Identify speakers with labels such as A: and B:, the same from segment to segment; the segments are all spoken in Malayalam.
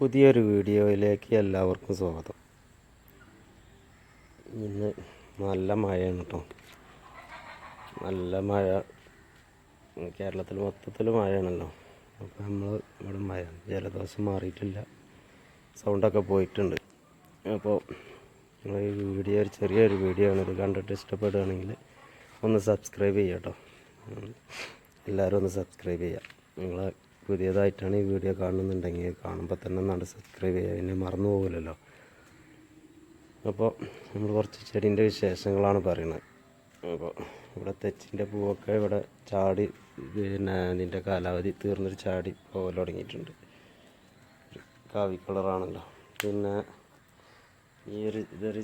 A: പുതിയൊരു വീഡിയോയിലേക്ക് എല്ലാവർക്കും സ്വാഗതം ഇന്ന് നല്ല മഴയാണ് കേട്ടോ നല്ല മഴ കേരളത്തിൽ മൊത്തത്തിൽ മഴയാണല്ലോ അപ്പോൾ നമ്മൾ ഇവിടെ മഴ ജലദോഷം മാറിയിട്ടില്ല സൗണ്ടൊക്കെ പോയിട്ടുണ്ട് അപ്പോൾ ഈ വീഡിയോ ഒരു ചെറിയൊരു വീഡിയോ ആണ് ഇത് കണ്ടിട്ട് ഇഷ്ടപ്പെടുകയാണെങ്കിൽ ഒന്ന് സബ്സ്ക്രൈബ് ചെയ്യാം കേട്ടോ എല്ലാവരും ഒന്ന് സബ്സ്ക്രൈബ് ചെയ്യുക നിങ്ങളെ പുതിയതായിട്ടാണ് ഈ വീഡിയോ കാണുന്നുണ്ടെങ്കിൽ കാണുമ്പോൾ തന്നെ നട സബ്സ്ക്രൈബ് ചെയ്യുക പിന്നെ മറന്നു പോകില്ലല്ലോ അപ്പോൾ നമ്മൾ കുറച്ച് ചെടീൻ്റെ വിശേഷങ്ങളാണ് പറയുന്നത് അപ്പോൾ ഇവിടെ തെച്ചിൻ്റെ പൂവൊക്കെ ഇവിടെ ചാടി പിന്നെ അതിൻ്റെ കാലാവധി തീർന്നൊരു ചാടി പോകൽ തുടങ്ങിയിട്ടുണ്ട് കാവി കളറാണല്ലോ പിന്നെ ഈ ഒരു ഇതൊരു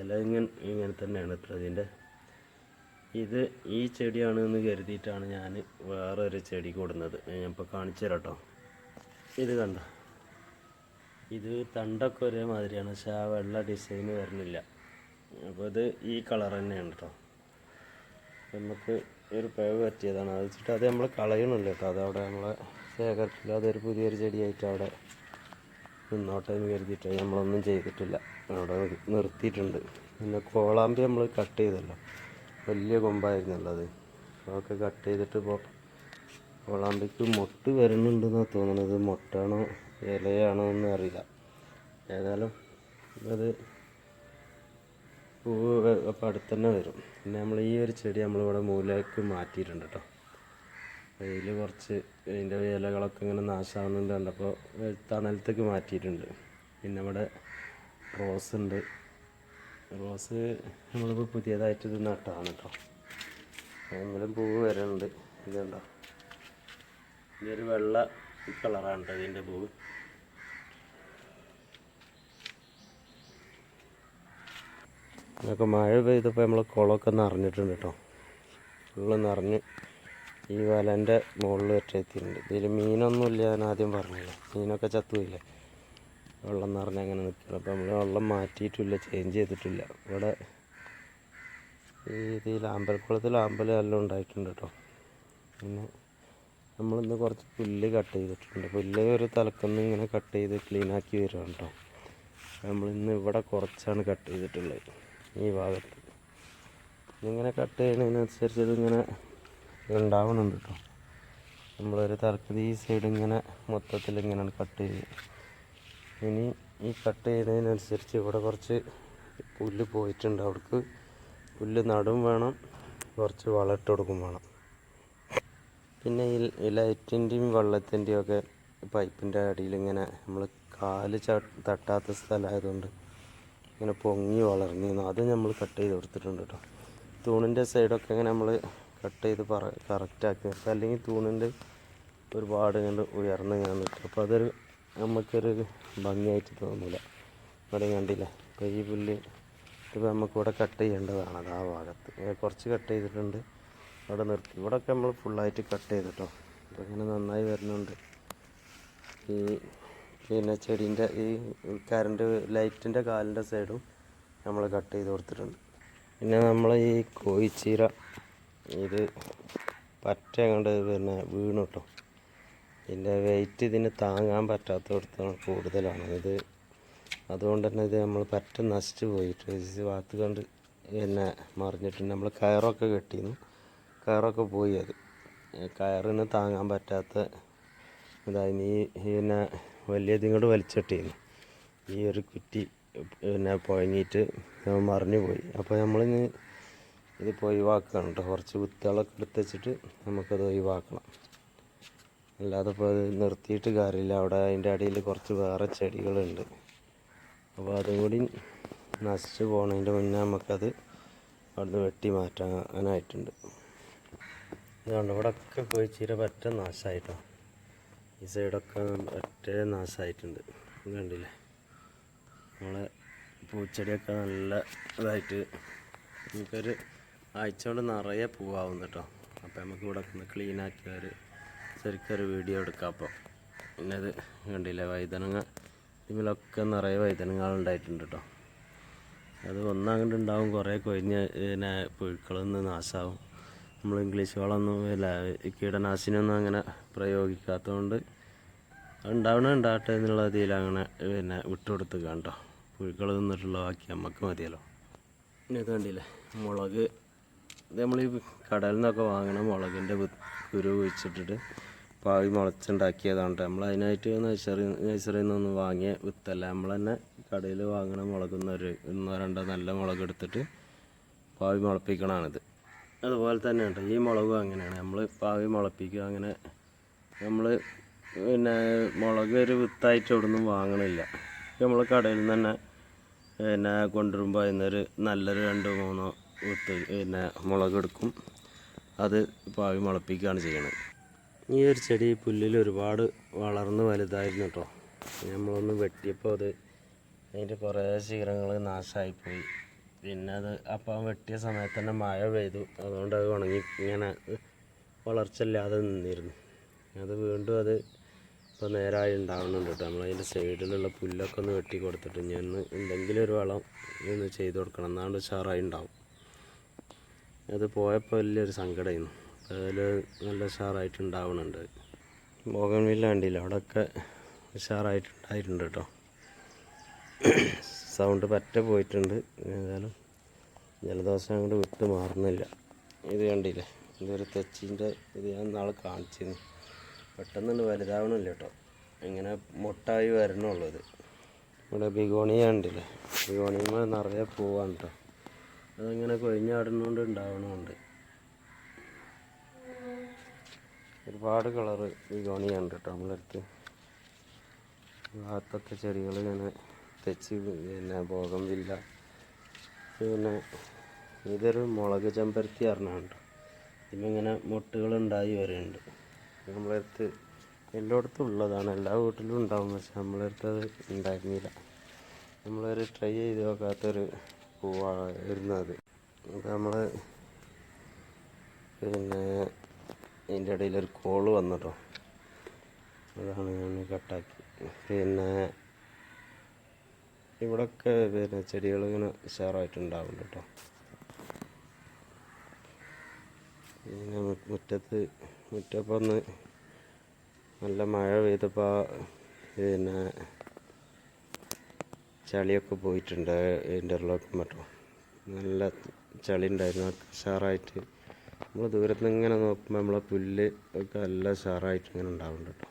A: ഇല ഇങ്ങനെ ഇങ്ങനെ തന്നെയാണ് ഇത്ര അതിൻ്റെ ഇത് ഈ ചെടിയാണ് എന്ന് കരുതിയിട്ടാണ് ഞാൻ വേറൊരു ചെടി കൂടുന്നത് ഞാൻ ഇപ്പോൾ കാണിച്ചു തരാട്ടോ ഇത് കണ്ട ഇത് തണ്ടൊക്കെ മാതിരിയാണ് പക്ഷെ ആ വെള്ള ഡിസൈൻ വരുന്നില്ല അപ്പോൾ ഇത് ഈ കളർ തന്നെയാണ് കേട്ടോ നമുക്ക് ഒരു പിഴവ് പറ്റിയതാണ് അത് വെച്ചിട്ട് അത് നമ്മൾ കളയണമല്ലോ കേട്ടോ അതവിടെ നമ്മൾ ശേഖരത്തിൽ അതൊരു പുതിയൊരു ചെടിയായിട്ട് അവിടെ നിന്നോട്ടെ എന്ന് കരുതിയിട്ട് നമ്മളൊന്നും ചെയ്തിട്ടില്ല അവിടെ നിർത്തിയിട്ടുണ്ട് പിന്നെ കോളാമ്പി നമ്മൾ കട്ട് ചെയ്തല്ലോ വലിയ കൊമ്പായിരുന്നുള്ളത് അതൊക്കെ കട്ട് ചെയ്തിട്ട് ഇപ്പോൾ കൊളാമ്പിക്ക് മൊട്ട് വരുന്നുണ്ടെന്നാണ് തോന്നുന്നത് മൊട്ടാണോ ഇലയാണോ എന്ന് അറിയില്ല ഏതായാലും അത് പൂവ് അപ്പോൾ അടുത്തന്നെ വരും പിന്നെ നമ്മൾ ഈ ഒരു ചെടി നമ്മളിവിടെ മൂലയ്ക്ക് മാറ്റിയിട്ടുണ്ട് കേട്ടോ വെയിൽ കുറച്ച് അതിൻ്റെ ഇലകളൊക്കെ ഇങ്ങനെ നാശമാകുന്നുണ്ട് കണ്ടപ്പോൾ തണലത്തേക്ക് മാറ്റിയിട്ടുണ്ട് പിന്നെ ഇവിടെ റോസ് ഉണ്ട് റോസ് നമ്മളിപ്പോൾ പുതിയതായിട്ടൊരു നട്ടാണ് കേട്ടോ അതിലും പൂവ് വരുന്നുണ്ട് ഇതുണ്ടോ ഇതൊരു വെള്ള കളറാണ് കേട്ടോ ഇതിൻ്റെ പൂവ് ഇതൊക്കെ മഴ പെയ്തപ്പോൾ നമ്മൾ കുളമൊക്കെ നിറഞ്ഞിട്ടുണ്ട് കേട്ടോ ഫുള്ള് നിറഞ്ഞ് ഈ വലൻ്റെ മുകളിൽ ഒറ്റ എത്തിയിട്ടുണ്ട് ഇതിൽ മീനൊന്നുമില്ല ഞാൻ ആദ്യം പറഞ്ഞില്ല മീനൊക്കെ ചത്തു പോയില്ലേ വെള്ളം നിറഞ്ഞ് അങ്ങനെ നിൽക്കുകയാണ് അപ്പോൾ നമ്മൾ വെള്ളം മാറ്റിയിട്ടില്ല ചേഞ്ച് ചെയ്തിട്ടില്ല ഇവിടെ ഈ ഇതിൽ അമ്പലക്കുളത്തിൽ അമ്പല എല്ലാം ഉണ്ടായിട്ടുണ്ട് കേട്ടോ പിന്നെ നമ്മളിന്ന് കുറച്ച് പുല്ല് കട്ട് ചെയ്തിട്ടുണ്ട് പുല്ല് ഒരു തലക്കുന്ന് ഇങ്ങനെ കട്ട് ചെയ്ത് ക്ലീനാക്കി വരികയാണ് കേട്ടോ നമ്മളിന്ന് ഇവിടെ കുറച്ചാണ് കട്ട് ചെയ്തിട്ടുള്ളത് ഈ ഭാഗത്ത് ഇങ്ങനെ കട്ട് ചെയ്യുന്നതിനനുസരിച്ച് ഇതിങ്ങനെ ഉണ്ടാവുന്നുണ്ട് കേട്ടോ നമ്മളൊരു തലക്കത് ഈ സൈഡ് ഇങ്ങനെ മൊത്തത്തിൽ ഇങ്ങനെയാണ് കട്ട് ചെയ്ത് ഇനി ഈ കട്ട് ചെയ്യുന്നതിനനുസരിച്ച് ഇവിടെ കുറച്ച് പുല്ല് പോയിട്ടുണ്ട് അവിടേക്ക് പുല്ല് നടും വേണം കുറച്ച് വളമിട്ട് കൊടുക്കും വേണം പിന്നെ ഈ ലൈറ്റിൻ്റെയും വെള്ളത്തിൻ്റെയും ഒക്കെ പൈപ്പിൻ്റെ അടിയിൽ ഇങ്ങനെ നമ്മൾ കാല് തട്ടാത്ത സ്ഥലമായതുകൊണ്ട് ഇങ്ങനെ പൊങ്ങി വളർന്നിരുന്നു അത് നമ്മൾ കട്ട് ചെയ്ത് കൊടുത്തിട്ടുണ്ട് കേട്ടോ തൂണിൻ്റെ സൈഡൊക്കെ ഇങ്ങനെ നമ്മൾ കട്ട് ചെയ്ത് പറ കറക്റ്റാക്കി അല്ലെങ്കിൽ തൂണിൻ്റെ ഒരുപാട് ഇങ്ങനെ ഉയർന്ന് ഞാൻ നിൽക്കും അപ്പോൾ അതൊരു നമുക്കൊരു ഭംഗിയായിട്ട് തോന്നില്ല ഇവിടെ കണ്ടില്ലേ ഇപ്പോൾ ഈ പുല്ല് ഇപ്പോൾ നമുക്കിവിടെ കട്ട് ചെയ്യേണ്ടതാണ് ആ ഭാഗത്ത് കുറച്ച് കട്ട് ചെയ്തിട്ടുണ്ട് അവിടെ നിർത്തി ഇവിടെയൊക്കെ നമ്മൾ ഫുള്ളായിട്ട് കട്ട് ചെയ്തിട്ടോ അപ്പോൾ ഇങ്ങനെ നന്നായി വരുന്നുണ്ട് ഈ പിന്നെ ചെടീൻ്റെ ഈ കറണ്ട് ലൈറ്റിൻ്റെ കാലിൻ്റെ സൈഡും നമ്മൾ കട്ട് ചെയ്ത് കൊടുത്തിട്ടുണ്ട് പിന്നെ നമ്മൾ ഈ കോഴിച്ചീര ഇത് പറ്റേ കണ്ട് പിന്നെ വീണു കേട്ടോ ഇതിൻ്റെ വെയിറ്റ് ഇതിന് താങ്ങാൻ പറ്റാത്തടത്താണ് കൂടുതലാണ് ഇത് അതുകൊണ്ട് തന്നെ ഇത് നമ്മൾ പറ്റ നശിച്ചു പോയിട്ട് ഇത് കണ്ട് പിന്നെ മറിഞ്ഞിട്ടുണ്ട് നമ്മൾ കയറൊക്കെ കെട്ടിയിരുന്നു കയറൊക്കെ പോയി അത് കയറിന് താങ്ങാൻ പറ്റാത്ത ഇതായി ഈ പിന്നെ വലിയ ഇതിങ്ങോട്ട് വലിച്ചിട്ടിരുന്നു ഈ ഒരു കുറ്റി പിന്നെ പുഴങ്ങിയിട്ട് മറിഞ്ഞു പോയി അപ്പോൾ നമ്മളിന്ന് ഇതിപ്പോൾ ഒഴിവാക്കണം കേട്ടോ കുറച്ച് വിത്തുകളൊക്കെ എടുത്ത് വെച്ചിട്ട് നമുക്കത് ഒഴിവാക്കണം അല്ലാതെ ഇപ്പോൾ അത് നിർത്തിയിട്ട് കാര്യമില്ല അവിടെ അതിൻ്റെ അടിയിൽ കുറച്ച് വേറെ ചെടികളുണ്ട് അപ്പോൾ അതും കൂടി നശിച്ച് പോകുന്നതിൻ്റെ മുന്നേ നമുക്കത് അവിടുന്ന് വെട്ടി മാറ്റാനായിട്ടുണ്ട് ഇതാണ് ഒക്കെ കുഴിച്ചീര പറ്റ നാശമായിട്ടോ ഈ സൈഡൊക്കെ ഒറ്റ നാശമായിട്ടുണ്ട് കണ്ടില്ലേ നമ്മളെ പൂച്ചെടിയൊക്കെ നല്ല ഇതായിട്ട് നമുക്കൊരു ആഴ്ച കൊണ്ട് നിറയെ പൂവാവുന്നു കേട്ടോ അപ്പോൾ നമുക്ക് ഇവിടെ ക്ലീൻ ആക്കിയാൽ ഒരു വീഡിയോ എടുക്കാം അപ്പോൾ പിന്നെ അത് കണ്ടില്ലേ വൈതനങ്ങൾ ഇതിലൊക്കെ നിറയെ വൈതനങ്ങൾ ഉണ്ടായിട്ടുണ്ട് കേട്ടോ അത് ഒന്നങ്ങോട്ട് ഉണ്ടാവും കുറേ കൊഴിഞ്ഞ് പിന്നെ പുഴുക്കളൊന്ന് നാശാവും നമ്മൾ ഇംഗ്ലീഷ് വളമൊന്നും ഇല്ല കീടനാശിനിയൊന്നും അങ്ങനെ പ്രയോഗിക്കാത്തതുകൊണ്ട് ഉണ്ടാവണ ഉണ്ടാകട്ടെ എന്നുള്ള രീതിയിൽ അങ്ങനെ പിന്നെ വിട്ടുകൊടുത്ത് കേട്ടോ പുഴുക്കൾ തിന്നിട്ടുള്ള ബാക്കി നമുക്ക് മതിയല്ലോ പിന്നെ ഇത് കണ്ടില്ലേ മുളക് ഇത് നമ്മൾ ഈ കടയിൽ നിന്നൊക്കെ വാങ്ങണ മുളകിൻ്റെ കുരു വെച്ചിട്ടിട്ട് പാവി മുളച്ചുണ്ടാക്കിയതാണ് നമ്മൾ അതിനായിട്ട് നഴ്സറി നഴ്സറിയിൽ നിന്നൊന്ന് വാങ്ങിയ വിത്തല്ല നമ്മൾ തന്നെ കടയിൽ വാങ്ങണ മുളകുന്ന ഒരു ഒന്നോ രണ്ടോ നല്ല മുളക് എടുത്തിട്ട് പാവി മുളപ്പിക്കണമാണിത് അതുപോലെ തന്നെ ഉണ്ട് ഈ മുളകും അങ്ങനെയാണ് നമ്മൾ പാവി മുളപ്പിക്കുക അങ്ങനെ നമ്മൾ പിന്നെ മുളക് ഒരു വിത്തായിട്ട് ഇവിടെ നിന്നും വാങ്ങണില്ല നമ്മൾ കടയിൽ നിന്ന് തന്നെ പിന്നെ കൊണ്ടുവരുമ്പോൾ അതിനൊരു നല്ലൊരു രണ്ടോ മൂന്നോ വിത്ത് പിന്നെ മുളക് എടുക്കും അത് പാവി മുളപ്പിക്കുകയാണ് ചെയ്യുന്നത് ഈ ഒരു ചെടി പുല്ലിൽ ഒരുപാട് വളർന്ന് വലുതായിരുന്നു കേട്ടോ നമ്മളൊന്ന് വെട്ടിയപ്പോൾ അത് അതിൻ്റെ കുറേ ശീലങ്ങൾ നാശമായിപ്പോയി പിന്നെ അത് അപ്പം വെട്ടിയ സമയത്ത് തന്നെ മഴ പെയ്തു അതുകൊണ്ട് അത് ഉണങ്ങി ഇങ്ങനെ വളർച്ചയില്ലാതെ നിന്നിരുന്നു അത് വീണ്ടും അത് ഇപ്പോൾ നേരായി ഉണ്ടാവുന്നുണ്ട് കേട്ടോ നമ്മളതിൻ്റെ സൈഡിലുള്ള പുല്ലൊക്കെ ഒന്ന് വെട്ടി കൊടുത്തിട്ട് ഞാൻ എന്തെങ്കിലും ഒരു വളം ഒന്ന് ചെയ്ത് കൊടുക്കണം എന്നാണ്ട് ഉഷാറായി ഉണ്ടാവും അത് പോയപ്പോൾ വലിയൊരു സങ്കടമായിരുന്നു അതിൽ നല്ല ഉഷാറായിട്ട് ഉണ്ടാവുന്നുണ്ട് ബോഗൺവില്ല കണ്ടില്ല അവിടെയൊക്കെ ഉഷാറായിട്ടുണ്ടായിട്ടുണ്ട് കേട്ടോ സൗണ്ട് പറ്റ പോയിട്ടുണ്ട് ഏതായാലും ജലദോഷം അങ്ങോട്ട് വിട്ടു മാറുന്നില്ല ഇത് കണ്ടില്ലേ ഇതൊരു തെച്ചിൻ്റെ ഇത് ഞാൻ നാളെ കാണിച്ചിരുന്നു പെട്ടെന്നുണ്ട് വലുതാവണില്ല കേട്ടോ ഇങ്ങനെ മുട്ടായി വരണുള്ളത് ഇത് ഇവിടെ ബിഗോണിയ ഉണ്ടല്ലേ ബിഗോണിയമ്മ നിറയെ പോവാണ് കേട്ടോ അതങ്ങനെ കൊഴിഞ്ഞാടുന്നതുകൊണ്ട് ഉണ്ടാവണമുണ്ട് ഒരുപാട് കളറ് ആണ് കേട്ടോ നമ്മളടുത്ത് ഭാഗത്തൊക്കെ ചെടികൾ ഇങ്ങനെ തെച്ച് പിന്നെ ഭോഗം വില്ല പിന്നെ ഇതൊരു മുളക് ചെമ്പരത്തി അറിഞ്ഞുണ്ട് ഇങ്ങനെ മുട്ടുകൾ ഉണ്ടായി വരുന്നുണ്ട് നമ്മളടുത്ത് എല്ലായിടത്തും ഉള്ളതാണ് എല്ലാ വീട്ടിലും ഉണ്ടാവും പക്ഷെ നമ്മളടുത്ത് അത് ഉണ്ടായിരുന്നില്ല നമ്മളൊരു ട്രൈ ചെയ്ത് നോക്കാത്തൊരു പൂവാണ് വരുന്നത് നമ്മൾ പിന്നെ ഇതിൻ്റെ ഇടയിൽ ഒരു കോള് വന്നിട്ടോ അതാണ് ഞാൻ കട്ടാക്കി പിന്നെ ഇവിടൊക്കെ പിന്നെ ചെടികൾ ഇങ്ങനെ ഉഷാറായിട്ടുണ്ടാവും കേട്ടോ പിന്നെ മുറ്റത്ത് മുറ്റപ്പം ഒന്ന് നല്ല മഴ പെയ്തപ്പോൾ പിന്നെ ചളിയൊക്കെ പോയിട്ടുണ്ട് ഇൻ്റർലോക്കും മറ്റും നല്ല ചളി ഉണ്ടായിരുന്നു ഉഷാറായിട്ട് നമ്മൾ ദൂരത്ത് നിന്ന് ഇങ്ങനെ നോക്കുമ്പോൾ നമ്മളെ പുല്ല് ഒക്കെ നല്ല ഉഷാറായിട്ട് ഇങ്ങനെ ഉണ്ടാവുന്നുണ്ട്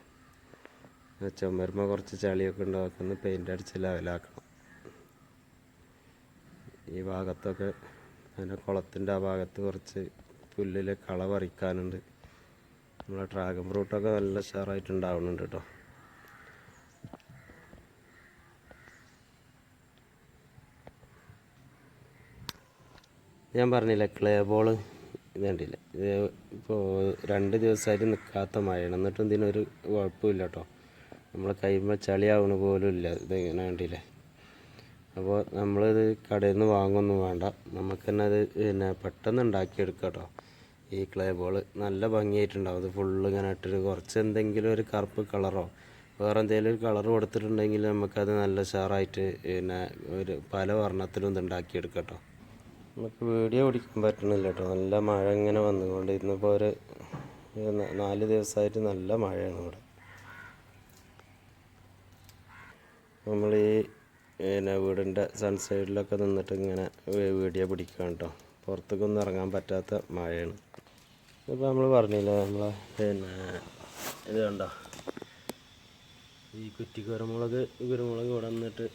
A: കേട്ടോ ചുമരുമ്പോൾ കുറച്ച് ചളിയൊക്കെ ഉണ്ടാക്കുന്ന പെയിൻ്റ് അടിച്ച് ലെവലാക്കണം ഈ ഭാഗത്തൊക്കെ അതിൻ്റെ കുളത്തിൻ്റെ ആ ഭാഗത്ത് കുറച്ച് പുല്ലിൽ കള പറിക്കാനുണ്ട് നമ്മളെ ഡ്രാഗൺ ഫ്രൂട്ടൊക്കെ നല്ല ഷാറായിട്ട് ഉണ്ടാവുന്നുണ്ട് കേട്ടോ ഞാൻ പറഞ്ഞില്ലേ ക്ലേ ബോള് ഇത് കണ്ടില്ല ഇത് ഇപ്പോൾ രണ്ട് ദിവസമായിട്ട് നിൽക്കാത്ത മഴയാണ് എന്നിട്ടും ഇതിനൊരു കുഴപ്പമില്ല കേട്ടോ നമ്മൾ കഴിയുമ്പോൾ ചളിയാവണ പോലും ഇല്ല ഇത് ഇങ്ങനെ കണ്ടില്ലേ അപ്പോൾ നമ്മളിത് കടയിൽ നിന്ന് വാങ്ങൊന്നും വേണ്ട നമുക്ക് തന്നെ അത് പിന്നെ പെട്ടെന്ന് ഉണ്ടാക്കിയെടുക്കാം കേട്ടോ ഈ ക്ലേ ബോൾ നല്ല ഭംഗിയായിട്ടുണ്ടാവും അത് ഫുള്ള് ഇങ്ങനെ ഇട്ടൊരു കുറച്ച് എന്തെങ്കിലും ഒരു കറുപ്പ് കളറോ വേറെ എന്തെങ്കിലും ഒരു കളർ കൊടുത്തിട്ടുണ്ടെങ്കിൽ നമുക്കത് നല്ല ഷാറായിട്ട് പിന്നെ ഒരു പല വർണ്ണത്തിലും ഇത് ഉണ്ടാക്കിയെടുക്കാം കേട്ടോ നമുക്ക് വീഡിയോ പിടിക്കാൻ പറ്റണില്ല കേട്ടോ നല്ല മഴ ഇങ്ങനെ വന്നുകൊണ്ട് ഇന്നിപ്പോൾ ഒരു നാല് ദിവസമായിട്ട് നല്ല മഴയാണ് ഇവിടെ നമ്മൾ ഈ പിന്നെ വീടിൻ്റെ സൺസൈഡിലൊക്കെ നിന്നിട്ട് ഇങ്ങനെ വീഡിയോ പിടിക്കാം കേട്ടോ പുറത്തേക്കൊന്നും ഇറങ്ങാൻ പറ്റാത്ത മഴയാണ് ഇപ്പോൾ നമ്മൾ പറഞ്ഞില്ലേ നമ്മളെ പിന്നെ ഇത് കണ്ടോ ഈ കുറ്റിക്കുരുമുളക് കുരുമുളക് കുരുമുളക് ഇവിടെ നിന്നിട്ട്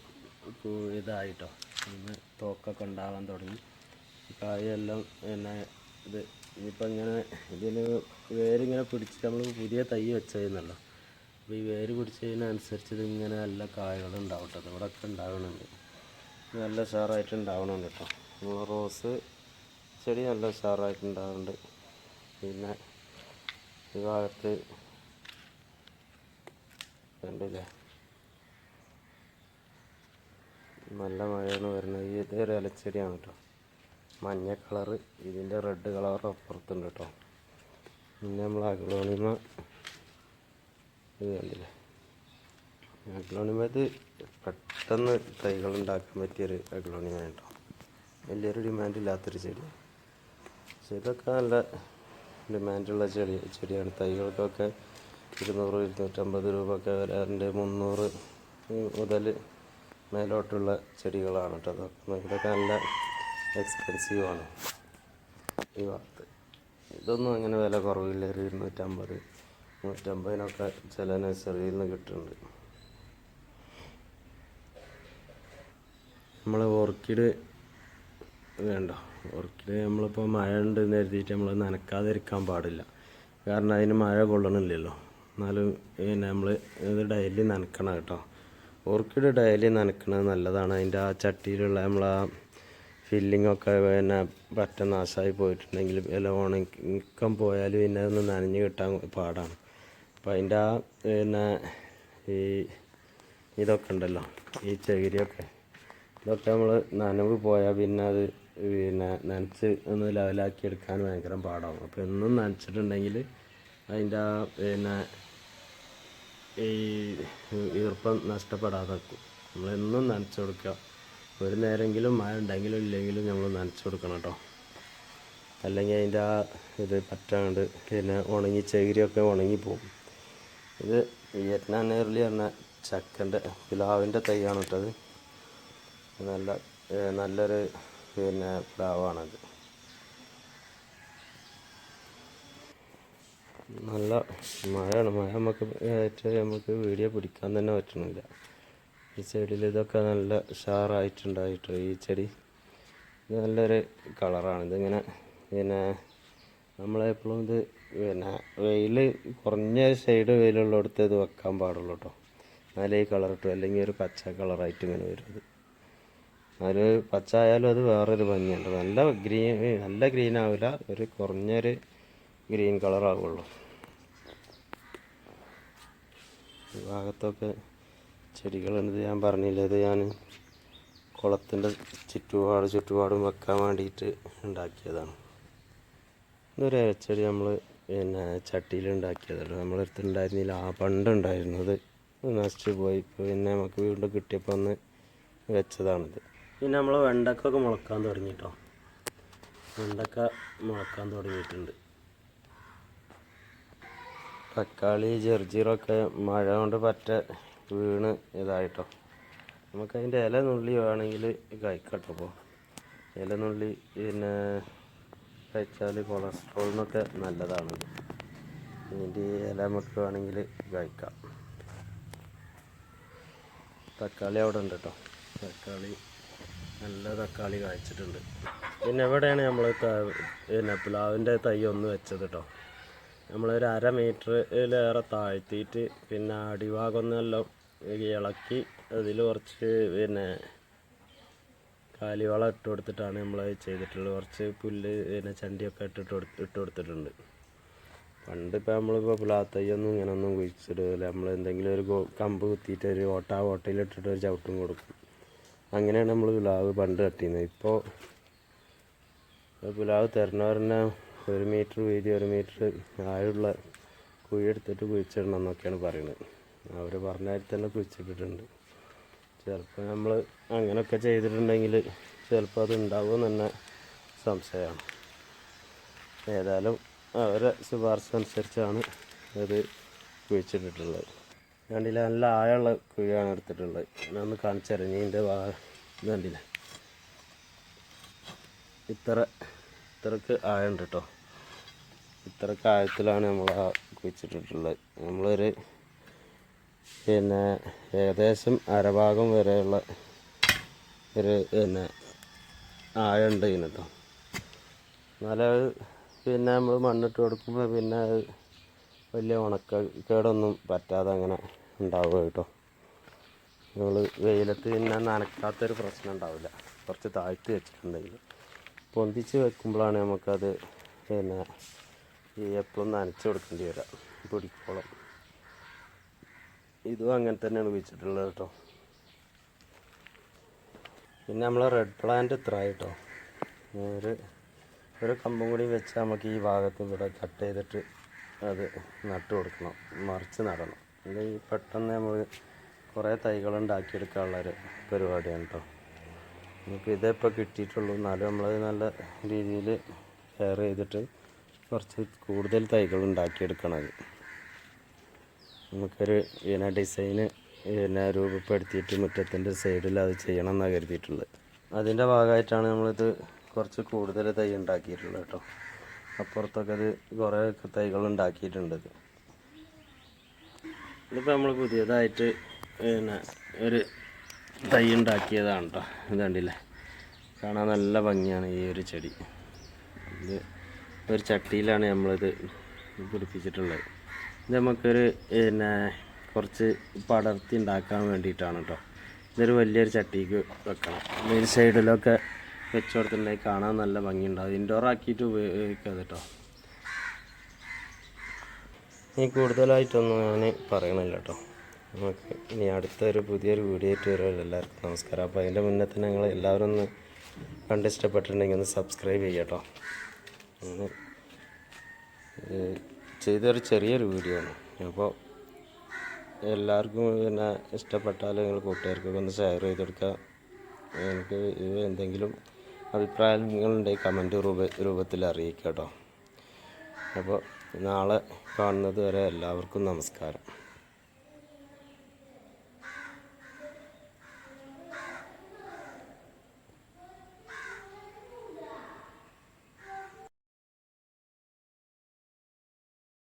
A: ഇതായിട്ടോ ഇന്ന് തോക്കൊക്കെ ഉണ്ടാവാൻ തുടങ്ങി കായെല്ലാം പിന്നെ ഇത് ഇനിയിപ്പോൾ ഇങ്ങനെ ഇതിന് വേരിങ്ങനെ പിടിച്ച് നമ്മൾ പുതിയ തൈ വെച്ചതെന്നല്ലോ അപ്പോൾ ഈ വേര് പിടിച്ചതിനനുസരിച്ച് ഇതിങ്ങനെ നല്ല കായകൾ ഉണ്ടാവും കേട്ടോ ഇവിടെയൊക്കെ ഉണ്ടാവണുണ്ട് നല്ല ഉഷാറായിട്ട് ഉണ്ടാവണുണ്ട് കേട്ടോ നമ്മൾ റോസ് ചെടി നല്ല ഉഷാറായിട്ട് പിന്നെ ഈ ഭാഗത്ത് കണ്ടില്ലേ നല്ല മഴയാണ് വരുന്നത് ഇതൊരു ഇലച്ചെടിയാണ് കേട്ടോ മഞ്ഞ കളറ് ഇതിൻ്റെ റെഡ് കളർ അപ്പുറത്തുണ്ട് കേട്ടോ പിന്നെ നമ്മൾ അഗ്ലോണിമ ഇത് കണ്ടില്ലേ അഗ്ലോണിമ ഇത് പെട്ടെന്ന് തൈകൾ ഉണ്ടാക്കാൻ പറ്റിയൊരു അഗ്ലോണിമ കേട്ടോ വലിയൊരു ഡിമാൻഡ് ഇല്ലാത്തൊരു ചെടി ചെടിയൊക്കെ നല്ല ഡിമാൻഡുള്ള ചെടി ചെടിയാണ് തൈകൾക്കൊക്കെ ഇരുന്നൂറ് ഇരുന്നൂറ്റമ്പത് രൂപ ഒക്കെ വരാറുണ്ട് മുന്നൂറ് മുതൽ മേലോട്ടുള്ള ചെടികളാണ് കേട്ടോ അതൊക്കെ നല്ല എക്സ്പെൻസീവാണ് ഈ വറുത്ത് ഇതൊന്നും അങ്ങനെ വില കുറവില്ല ഒരു ഇരുന്നൂറ്റമ്പത് നൂറ്റമ്പതിനൊക്കെ ചില നഴ്സറിയിൽ നിന്ന് കിട്ടുന്നുണ്ട് നമ്മൾ ഓർക്കിഡ് വേണ്ട ഓർക്കിഡ് നമ്മളിപ്പോൾ മഴ എന്ന് കരുതിയിട്ട് നമ്മൾ നനക്കാതിരിക്കാൻ പാടില്ല കാരണം അതിന് മഴ കൊള്ളണില്ലല്ലോ എന്നാലും പിന്നെ നമ്മൾ ഇത് ഡെയിലി നനക്കണം കേട്ടോ ഓർക്കിഡ് ഡെയിലി നനക്കണത് നല്ലതാണ് അതിൻ്റെ ആ ചട്ടിയിലുള്ള നമ്മൾ ആ ഫില്ലിങ്ങൊക്കെ പിന്നെ പറ്റ നാശമായി പോയിട്ടുണ്ടെങ്കിൽ വില ഉണക്കം പോയാൽ പിന്നെ അതൊന്ന് നനഞ്ഞ് കിട്ടാൻ പാടാണ് അപ്പോൾ അതിൻ്റെ ആ പിന്നെ ഈ ഇതൊക്കെ ഉണ്ടല്ലോ ഈ ചകിരിയൊക്കെ ഇതൊക്കെ നമ്മൾ നനവ് പോയാൽ പിന്നെ അത് പിന്നെ നനച്ച് ഒന്ന് ലെവലാക്കി എടുക്കാൻ ഭയങ്കര പാടാവും അപ്പോൾ എന്നും നനച്ചിട്ടുണ്ടെങ്കിൽ അതിൻ്റെ ആ പിന്നെ ഈ ഈർപ്പം നഷ്ടപ്പെടാതെ നമ്മൾ എന്നും നനച്ച് കൊടുക്കുക ഒരു നേരമെങ്കിലും മഴ ഉണ്ടെങ്കിലും ഇല്ലെങ്കിലും നമ്മൾ നനച്ചു കൊടുക്കണം കേട്ടോ അല്ലെങ്കിൽ അതിൻ്റെ ആ ഇത് പറ്റാണ്ട് പിന്നെ ഉണങ്ങി ചകിരിയൊക്കെ ഉണങ്ങിപ്പോവും ഇത് വിയറ്റ്നാം നേർലി പറഞ്ഞ ചക്കൻ്റെ പ്ലാവിൻ്റെ തൈയാണ് ഇട്ടത് നല്ല നല്ലൊരു പിന്നെ പ്ലാവാണത് നല്ല മഴയാണ് മഴ നമുക്ക് നമുക്ക് വീഡിയോ പിടിക്കാൻ തന്നെ പറ്റണില്ല ഈ ചെടിയിൽ ഇതൊക്കെ നല്ല ഉഷാറായിട്ടുണ്ടായിട്ടോ ഈ ചെടി ഇത് നല്ലൊരു കളറാണ് ഇതിങ്ങനെ പിന്നെ നമ്മളെപ്പോഴും ഇത് പിന്നെ വെയിൽ കുറഞ്ഞ സൈഡ് വെയിലുള്ളിടത്ത് ഇത് വെക്കാൻ പാടുള്ളൂ കേട്ടോ എന്നാലേ ഈ കളർ കിട്ടും അല്ലെങ്കിൽ ഒരു പച്ച കളറായിട്ട് ഇങ്ങനെ വരും അത് പച്ച ആയാലും അത് വേറൊരു ഭംഗിയുണ്ട് നല്ല ഗ്രീൻ നല്ല ഗ്രീൻ ആവില്ല ഒരു കുറഞ്ഞൊരു ഗ്രീൻ കളറാവുള്ളൂ ഭാഗത്തൊക്കെ ചെടികളെന്നത് ഞാൻ പറഞ്ഞില്ല ഇത് ഞാൻ കുളത്തിൻ്റെ ചുറ്റുപാട് ചുറ്റുപാടും വെക്കാൻ വേണ്ടിയിട്ട് ഉണ്ടാക്കിയതാണ് ഇതൊരു ഇലച്ചെടി നമ്മൾ പിന്നെ ചട്ടിയിൽ ഉണ്ടാക്കിയതല്ലോ നമ്മളെടുത്തിട്ടുണ്ടായിരുന്നില്ല ഉണ്ടായിരുന്നില്ല ആ പണ്ട് ഉണ്ടായിരുന്നത് നശിച്ചു പോയി പിന്നെ നമുക്ക് വീണ്ടും കിട്ടിയപ്പോൾ ഒന്ന് വെച്ചതാണിത് പിന്നെ നമ്മൾ വെണ്ടക്കൊക്കെ മുളക്കാൻ തുടങ്ങി കേട്ടോ വെണ്ടക്ക മുളക്കാൻ തുടങ്ങിയിട്ടുണ്ട് തക്കാളി ജെർജീറൊക്കെ മഴ കൊണ്ട് പറ്റ വീണ് ഇതായിട്ടോ നമുക്കതിൻ്റെ ഇല നുള്ളി വേണമെങ്കിൽ കഴിക്കട്ടോ അപ്പോൾ ഇല നുള്ളി പിന്നെ കഴിച്ചാൽ കൊളസ്ട്രോളിനൊക്കെ നല്ലതാണ് ഇതിൻ്റെ ഇല നമുക്ക് വേണമെങ്കിൽ കഴിക്കാം തക്കാളി അവിടെ ഉണ്ട് കേട്ടോ തക്കാളി നല്ല തക്കാളി കായ്ച്ചിട്ടുണ്ട് പിന്നെ എവിടെയാണ് നമ്മൾ പിന്നെ പ്ലാവിൻ്റെ തൈ ഒന്ന് വെച്ചത് കേട്ടോ നമ്മളൊരു അര മീറ്ററിലേറെ താഴ്ത്തിയിട്ട് പിന്നെ അടിഭാഗം ഒന്നെല്ലാം ഇളക്കി അതിൽ കുറച്ച് പിന്നെ കാലിവളം ഇട്ട് കൊടുത്തിട്ടാണ് നമ്മൾ ചെയ്തിട്ടുള്ളത് കുറച്ച് പുല്ല് പിന്നെ ചണ്ടിയൊക്കെ ഇട്ടിട്ട് കൊടുത്ത് ഇട്ട് കൊടുത്തിട്ടുണ്ട് പണ്ടിപ്പോൾ നമ്മളിപ്പോൾ പുലാത്തയ്യൊന്നും ഇങ്ങനെയൊന്നും കുഴിച്ചിടില്ല നമ്മൾ എന്തെങ്കിലും ഒരു കമ്പ് കുത്തിയിട്ട് ഒരു ഓട്ട ഓട്ടയിലിട്ടിട്ട് ഒരു ചവിട്ടും കൊടുക്കും അങ്ങനെയാണ് നമ്മൾ പുലാവ് പണ്ട് കട്ടിയുന്നത് ഇപ്പോൾ പുലാവ് പറഞ്ഞാൽ ഒരു മീറ്റർ വീതി ഒരു മീറ്റർ ആഴമുള്ള കുഴി എടുത്തിട്ട് കുഴിച്ചിടണം എന്നൊക്കെയാണ് പറയുന്നത് അവർ പറഞ്ഞാൽ തന്നെ കുഴിച്ചിട്ടിട്ടുണ്ട് ചിലപ്പോൾ നമ്മൾ അങ്ങനെയൊക്കെ ചെയ്തിട്ടുണ്ടെങ്കിൽ ചിലപ്പോൾ അത് ഉണ്ടാവുമെന്ന് തന്നെ സംശയമാണ് ഏതായാലും അവരെ ശുപാർശ അനുസരിച്ചാണ് അത് കുഴിച്ചിട്ടിട്ടുള്ളത് കണ്ടില്ല നല്ല ആഴമുള്ള കുഴിയാണ് എടുത്തിട്ടുള്ളത് ഞാനൊന്ന് കാണിച്ചറിഞ്ഞതിൻ്റെ വാ കണ്ടില്ല ഇത്ര ഇത്രക്ക് ആയുണ്ട് കേട്ടോ ഇത്രക്ക് ആഴത്തിലാണ് നമ്മൾ ആ കുഴിച്ചിട്ടിട്ടുള്ളത് നമ്മളൊരു പിന്നെ ഏകദേശം അരഭാഗം വരെയുള്ള ഒരു പിന്നെ ഇതിന് കേട്ടോ എന്നാലേ പിന്നെ നമ്മൾ മണ്ണിട്ട് കൊടുക്കുമ്പോൾ പിന്നെ വലിയ ഉണക്ക കേടൊന്നും പറ്റാതെ അങ്ങനെ ഉണ്ടാവുക കേട്ടോ നമ്മൾ വെയിലത്ത് പിന്നെ നനക്കാത്തൊരു പ്രശ്നം ഉണ്ടാവില്ല കുറച്ച് താഴ്ത്തി വെച്ചിട്ടുണ്ടെങ്കിൽ പൊന്തിച്ച് വെക്കുമ്പോഴാണ് നമുക്കത് പിന്നെ എപ്പോഴും നനച്ച് കൊടുക്കേണ്ടി വരിക പിടിക്കോളം ഇതും അങ്ങനെ തന്നെയാണ് വെച്ചിട്ടുള്ളത് കേട്ടോ പിന്നെ നമ്മൾ റെഡ് പ്ലാന്റ് ഇത്ര കേട്ടോ ഒരു ഒരു കമ്പും കൂടി വെച്ച് നമുക്ക് ഈ ഭാഗത്ത് ഇവിടെ കട്ട് ചെയ്തിട്ട് അത് നട്ടു കൊടുക്കണം മറിച്ച് നടണം ഇത് ഈ പെട്ടെന്ന് നമ്മൾ കുറേ തൈകൾ ഉണ്ടാക്കിയെടുക്കാനുള്ളൊരു പരിപാടിയാണ് കേട്ടോ നമുക്ക് ഇതിപ്പോൾ കിട്ടിയിട്ടുള്ളൂ എന്നാലും നമ്മളത് നല്ല രീതിയിൽ കെയർ ചെയ്തിട്ട് കുറച്ച് കൂടുതൽ തൈകൾ ഉണ്ടാക്കിയെടുക്കണത് നമുക്കൊരു പിന്നെ ഡിസൈന് പിന്നെ രൂപപ്പെടുത്തിയിട്ട് മുറ്റത്തിൻ്റെ സൈഡിൽ അത് ചെയ്യണം എന്നാണ് കരുതിയിട്ടുള്ളത് അതിൻ്റെ ഭാഗമായിട്ടാണ് നമ്മളിത് കുറച്ച് കൂടുതൽ തൈ ഉണ്ടാക്കിയിട്ടുള്ളത് കേട്ടോ അപ്പുറത്തൊക്കെ ഇത് കുറേ തൈകൾ ഉണ്ടാക്കിയിട്ടുണ്ട് ഇതിപ്പോൾ നമ്മൾ പുതിയതായിട്ട് പിന്നെ ഒരു തൈ ഉണ്ടാക്കിയതാണ് കേട്ടോ ഇത് കണ്ടില്ലേ കാണാൻ നല്ല ഭംഗിയാണ് ഈ ഒരു ചെടി ഇത് ഒരു ചട്ടിയിലാണ് നമ്മളിത് പിടിപ്പിച്ചിട്ടുള്ളത് നമുക്കൊരു പിന്നെ കുറച്ച് പടർത്തി ഉണ്ടാക്കാൻ വേണ്ടിയിട്ടാണ് കേട്ടോ ഇതൊരു വലിയൊരു ചട്ടിക്ക് വെക്കണം മെയിൻ സൈഡിലൊക്കെ വെച്ച് കൊടുത്തിട്ടുണ്ടെങ്കിൽ കാണാൻ നല്ല ഭംഗിയുണ്ടാവും ഇൻഡോർ ആക്കിയിട്ട് ഉപയോഗിക്കാം കേട്ടോ ഇനി കൂടുതലായിട്ടൊന്നും ഞാൻ പറയണില്ല കേട്ടോ നമുക്ക് ഇനി അടുത്തൊരു പുതിയൊരു വീഡിയോ ആയിട്ട് വരുമല്ലോ എല്ലാവർക്കും നമസ്കാരം അപ്പോൾ അതിൻ്റെ മുന്നേ തന്നെ ഞങ്ങൾ എല്ലാവരും ഒന്ന് കണ്ട് ഇഷ്ടപ്പെട്ടിട്ടുണ്ടെങ്കിൽ ഒന്ന് സബ്സ്ക്രൈബ് ചെയ്യാം കേട്ടോ ചെയ്തൊരു ചെറിയൊരു വീഡിയോ ആണ് അപ്പോൾ എല്ലാവർക്കും പിന്നെ ഇഷ്ടപ്പെട്ടാൽ നിങ്ങൾ കൂട്ടുകാർക്കൊക്കെ ഒന്ന് ഷെയർ ചെയ്ത് കൊടുക്കുക എനിക്ക് ഇത് എന്തെങ്കിലും അഭിപ്രായങ്ങളുണ്ടെങ്കിൽ കമൻറ്റ് രൂപ രൂപത്തിൽ അറിയിക്കുക കേട്ടോ അപ്പോൾ നാളെ കാണുന്നത് വരെ എല്ലാവർക്കും നമസ്കാരം